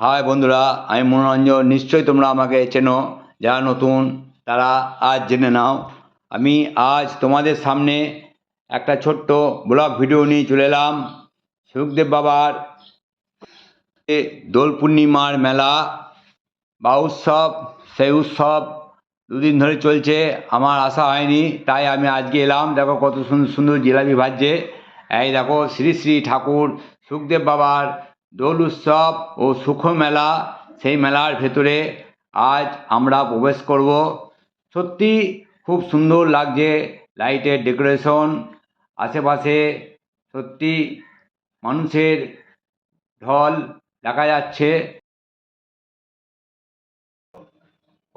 High বন্ধুরা, আমি মনোরঞ্জন। নিশ্চয়ই তোমরা আমাকে চেনো, যারা নতুন, তারা আজ জেনে নাও। আমি আজ তোমাদের সামনে একটা ছোট্ট ব্লগ ভিডিও নিয়ে চলে এলাম। সুখদেব বাবার দোল পূর্ণিমার মেলা, বা উৎসব, সেই উৎসব দুদিন ধরে চলছে। আমার আশা হয়নি, তাই আমি আজকে এলাম। দেখো কত সুন্দর সুন্দর জিলাপি ভাজছে। এই দেখো, শ্রী শ্রী ঠাকুর, সুখদেব বাবার দোল উৎসব ও সুখ মেলা সেই মেলার ভেতরে আজ আমরা প্রবেশ করব। সত্যি খুব সুন্দর লাগছে লাইটের ডেকোরেশন, আশেপাশে সত্যি মানুষের ঢল দেখা যাচ্ছে।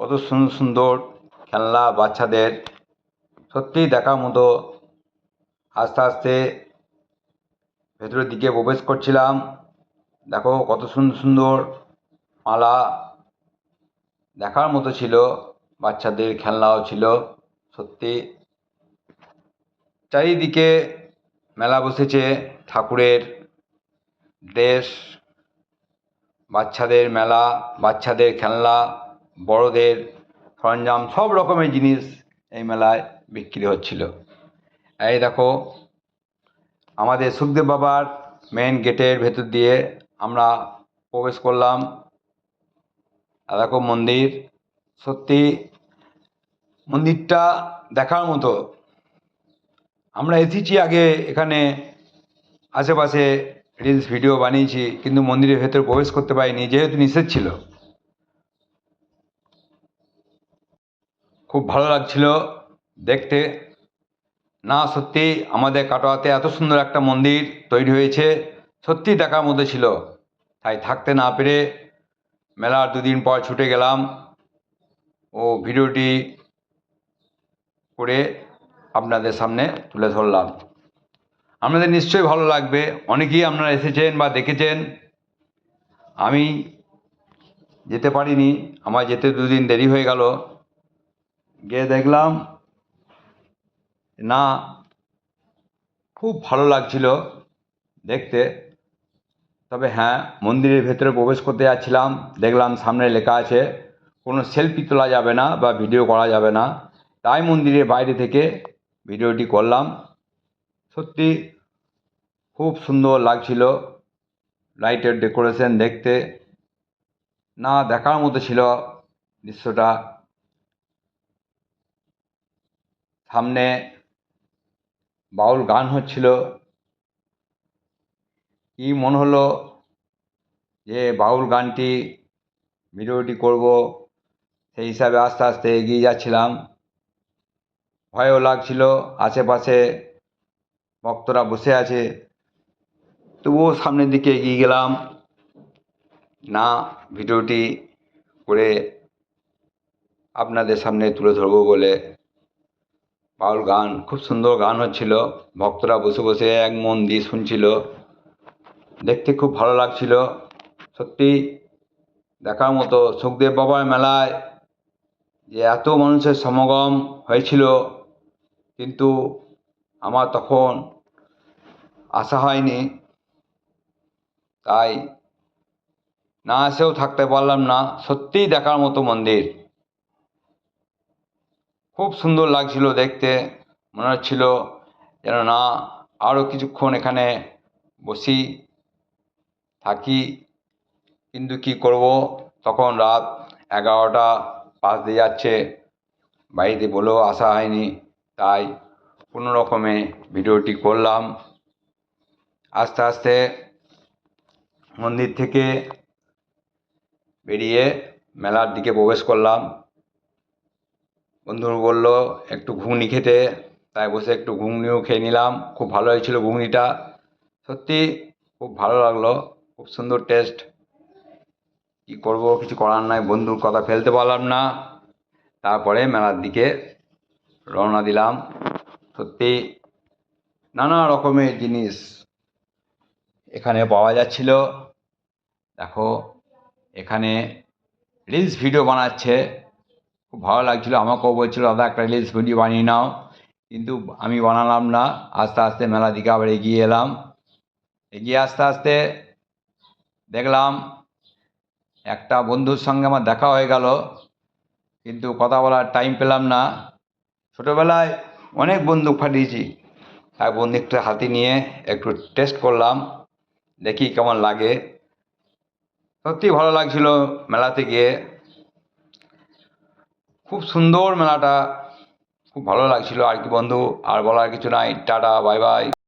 কত সুন্দর সুন্দর খেলনা বাচ্চাদের সত্যিই দেখার মতো আস্তে আস্তে ভেতরের দিকে প্রবেশ করছিলাম। দেখো কত সুন্দর সুন্দর মালা দেখার মতো ছিল, বাচ্চাদের খেলনাও ছিল, সত্যি। চারিদিকে মেলা বসেছে ঠাকুরের ড্রেস বাচ্চাদের মেলা, বাচ্চাদের খেলনা, বড়দের সরঞ্জাম, সব রকমের জিনিস এই মেলায় বিক্রি হচ্ছিল। এই দেখো, আমাদের সুখদেব বাবার মেন গেটের ভেতর দিয়ে আমরা প্রবেশ করলাম। দেখো মন্দির, সত্যি মন্দিরটা দেখার মতো। আমরা এসেছি আগে এখানে আশেপাশে রিলস ভিডিও বানিয়েছি, কিন্তু মন্দিরের ভেতর প্রবেশ করতে পারিনি, যেহেতু নিষেধ ছিল। খুব ভালো লাগছিল দেখতে। না, সত্যি আমাদের কাটোয়াতে এত সুন্দর একটা মন্দির তৈরি হয়েছে। সত্যি দেখার মতো ছিল। তাই থাকতে না পেরে মেলার দুদিন পর ছুটে গেলাম ও ভিডিওটি করে আপনাদের সামনে তুলে ধরলাম। আপনাদের নিশ্চয়ই ভালো লাগবে। অনেকেই আপনারা এসেছেন বা দেখেছেন। আমি যেতে পারিনি। আমার যেতে দুদিন দেরি হয়ে গেল। গিয়ে দেখলাম না, খুব ভালো লাগছিল দেখতে। তবে হ্যাঁ মন্দিরের ভেতরে প্রবেশ করতে যাচ্ছিলাম। দেখলাম সামনে লেখা আছে, কোনো সেলফি তোলা যাবে না বা ভিডিও করা যাবে না। তাই মন্দিরের বাইরে থেকে ভিডিওটি করলাম। সত্যি খুব সুন্দর লাগছিল লাইটের ডেকোরেশন দেখতে। না দেখার মতো ছিল দৃশ্যটা। সামনে বাউল গান হচ্ছিল। কি মনে হলো যে বাউল গানটি ভিডিওটি করব? সেই হিসাবে আস্তে আস্তে এগিয়ে যাচ্ছিলাম। ভয়ও লাগছিল, আশেপাশে ভক্তরা বসে আছে। তবুও সামনের দিকে এগিয়ে গেলাম। না, ভিডিওটি করে আপনাদের সামনে তুলে ধরবো বলে। বাউল গান, খুব সুন্দর গান হচ্ছিল। ভক্তরা বসে বসে এক মন দিয়ে শুনছিল। দেখতে খুব ভালো লাগছিল। সত্যি দেখার মতো সুখদেব বাবার মেলায় যে এত মানুষের সমাগম হয়েছিল, কিন্তু আমার তখন আসা হয়নি। তাই না এসেও থাকতে পারলাম না। সত্যিই দেখার মতো মন্দির। খুব সুন্দর লাগছিল দেখতে। মনে হচ্ছিল যেন না আরও কিছুক্ষণ এখানে বসি। থাকি, কিন্তু কি করব? তখন রাত এগারোটা পাঁচ দিয়ে যাচ্ছে। বাড়িতে বলেও আসা হয়নি। তাই কোনো রকমে ভিডিওটি করলাম। আস্তে আস্তে মন্দির থেকে বেরিয়ে মেলার দিকে প্রবেশ করলাম। বন্ধু বলল, একটু ঘুগনি খেতে। তাই বসে একটু ঘুগনিও খেয়ে নিলাম। খুব ভালো হয়েছিল ঘুগনিটা। সত্যি খুব ভালো লাগল। খুব সুন্দর টেস্ট কী করব, কিছু করার নাই, বন্ধুর কথা ফেলতে পারলাম না। তারপরে মেলার দিকে রওনা দিলাম। সত্যি নানা রকমের জিনিস এখানে পাওয়া যাচ্ছিল। দেখো, এখানে রিলস ভিডিও বানাচ্ছে। খুব ভালো লাগছিল, আমাকেও বলছিল, দাদা, একটা রিলস ভিডিও বানিয়ে নাও। কিন্তু আমি বানালাম না। আস্তে আস্তে মেলার দিকে আবার এগিয়ে এলাম। এগিয়ে আস্তে আস্তে দেখলাম একটা বন্ধুর সঙ্গে আমার দেখা হয়ে গেল, কিন্তু কথা বলার টাইম পেলাম না। ছোটোবেলায় অনেক বন্দুক ফাটিয়েছি। তাই বন্দুকটা হাতে নিয়ে একটু টেস্ট করলাম, দেখি কেমন লাগে। সত্যি ভালো লাগছিল মেলাতে গিয়ে। খুব সুন্দর মেলাটা, খুব ভালো লাগছিল আর কি বন্ধু, আর বলার কিছু নাই। Tata bye bye